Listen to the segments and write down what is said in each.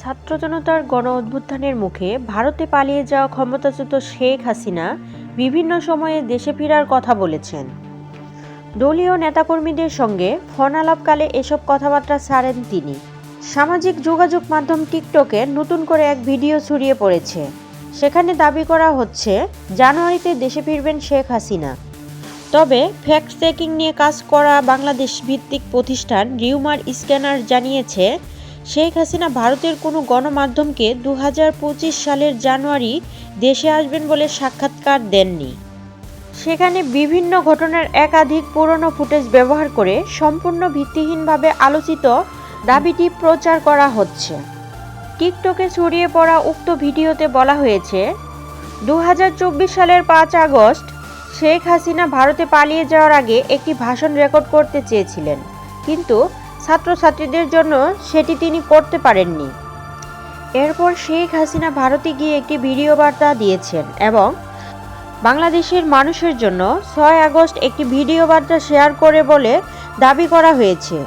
ছাত্র জনতার গণ অভ্যুত্থানের মুখে ভারতে পালিয়ে যাওয়া ক্ষমতাচ্যুত শেখ হাসিনা বিভিন্ন সময়ে দেশে ফেরার কথা বলেছেন। দলীয় নেতাকর্মীদের সঙ্গে ফোন আলাপকালে এসব কথাবার্তা ছাড়েন তিনি। সামাজিক যোগাযোগ মাধ্যম টিকটকে নতুন করে এক ভিডিও ছড়িয়ে পড়েছে। সেখানে দাবি করা হচ্ছে, জানুয়ারিতে দেশে ফিরবেন শেখ হাসিনা। তবে ফ্যাক্ট চেকিং নিয়ে কাজ করা বাংলাদেশ ভিত্তিক প্রতিষ্ঠান রিউমার স্ক্যানার জানিয়েছে শেখ হাসিনা ভারতের কোনো গণমাধ্যমকে দু হাজার পঁচিশ সালের জানুয়ারি দেশে আসবেন বলে সাক্ষাৎকার দেননি। সেখানে বিভিন্ন ঘটনার একাধিক পুরনো ফুটেজ ব্যবহার করে সম্পূর্ণ ভিত্তিহীনভাবে আলোচিত দাবিটি প্রচার করা হচ্ছে। টিকটকে ছড়িয়ে পড়া উক্ত ভিডিওতে বলা হয়েছে দু হাজার চব্বিশ সালের পাঁচ আগস্ট শেখ হাসিনা ভারতে পালিয়ে যাওয়ার আগে একটি ভাষণ রেকর্ড করতে চেয়েছিলেন। কিন্তু ছাত্রছাত্রীদের জন্য সেটি তিনি করতে পারেননি। এরপর শেখ হাসিনা ভারতে গিয়ে একটি ভিডিও বার্তা দিয়েছেন এবং বাংলাদেশের মানুষের জন্য ছয় আগস্ট একটি ভিডিও বার্তা শেয়ার করে বলে দাবি করা হয়েছে।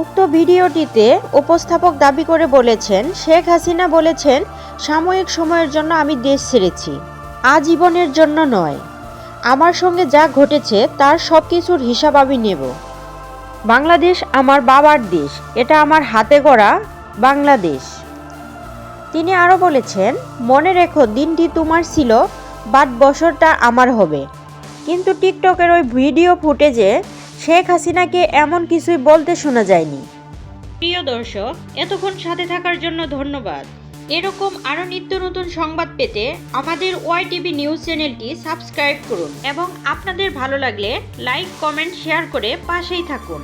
উক্ত ভিডিওটিতে উপস্থাপক দাবি করে বলেছেন, শেখ হাসিনা বলেছেন, সাময়িক সময়ের জন্য আমি দেশ ছেড়েছি, আজীবনের জন্য নয়। আমার সঙ্গে যা ঘটেছে তার সব কিছুর হিসাব আমি নেব। বাংলাদেশ আমার বাবার দেশ, এটা আমার হাতে গড়া বাংলাদেশ। তিনি আরও বলেছেন, মনে রেখো, দিনটি তোমার ছিল, বাট বছরটা আমার হবে। কিন্তু টিকটকের ওই ভিডিও ফুটেজে শেখ হাসিনাকে এমন কিছুই বলতে শোনা যায়নি। প্রিয় দর্শক, এতক্ষণ সাথে থাকার জন্য ধন্যবাদ। এরকম আরও নিত্য নতুন সংবাদ পেতে আমাদের ওয়াই টিভি নিউজ চ্যানেলটি সাবস্ক্রাইব করুন এবং আপনাদের ভালো লাগলে লাইক, কমেন্ট, শেয়ার করে পাশেই থাকুন।